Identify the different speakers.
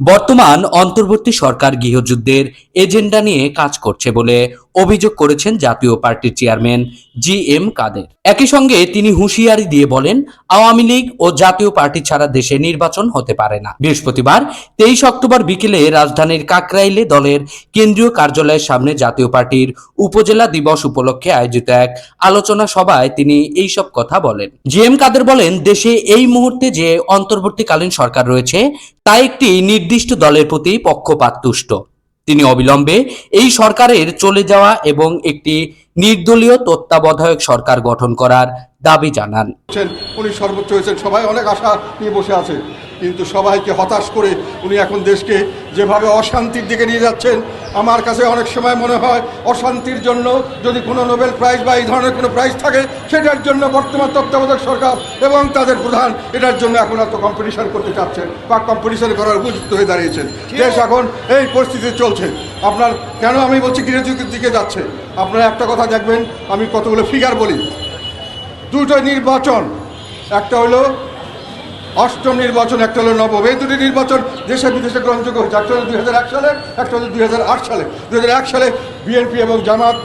Speaker 1: বর্তমান অন্তর্বর্তী সরকার গৃহযুদ্ধের এজেন্ডা নিয়ে কাজ করছে বলে অভিযোগ করেছেন জাতীয় পার্টির চেয়ারম্যান জি এম কাদের। একই সঙ্গে তিনি হুঁশিয়ারি দিয়ে বলেন, আওয়ামী লীগ ও জাতীয় পার্টি ছাড়া দেশে নির্বাচন হতে পারে না। বৃহস্পতিবার, তেইশ অক্টোবর বিকেলে রাজধানীর কাকরাইলে দলের কেন্দ্রীয় কার্যালয়ের সামনে জাতীয় পার্টির উপজেলা দিবস উপলক্ষে আয়োজিত এক আলোচনা সভায় তিনি এইসব কথা বলেন। জি এম কাদের বলেন, দেশে এই মুহূর্তে যে অন্তর্বর্তীকালীন সরকার রয়েছে, তা একটি নির্দিষ্ট দলের প্রতি পক্ষপাত তুষ্ট তিনি অবিলম্বে এই সরকারের চলে যাওয়া এবং একটি নির্দলীয় তত্ত্বাবধায়ক সরকার গঠন করার দাবি জানান।
Speaker 2: উনি সর্বোচ্চ হয়েছেন। সবাই অনেক আশা নিয়ে বসে আছে। কিন্তু সবাইকে হতাশ করে উনি এখন দেশকে যেভাবে অশান্তির দিকে নিয়ে যাচ্ছেন, আমার কাছে অনেক সময় মনে হয় অশান্তির জন্য যদি কোনো নোবেল প্রাইজ বা এই ধরনের কোনো প্রাইজ থাকে, সেটার জন্য বর্তমান তত্ত্বাবধায়ক সরকার এবং তাদের প্রধান এটার জন্য এখন এত কম্পিটিশন করতে চাচ্ছেন বা কম্পিটিশন করার উপযুক্ত হয়ে দাঁড়িয়েছেন। দেশ এখন এই পরিস্থিতি চলছে। আপনার কেন আমি বলছি গৃহযুগের দিকে যাচ্ছে? আপনারা একটা কথা দেখবেন, আমি কতগুলো ফিগার বলি। দুটো নির্বাচন, একটা হলো অষ্টম নির্বাচন, একটা হলো নবম এই দুটি নির্বাচন, দেশে বিদেশে গ্রহণযোগ্য হয়েছে। একটা হলো দুই হাজার এক সালে একটা হলো দুই হাজার আট সালে। দুই হাজার এক সালে বিএনপি এবং জামাত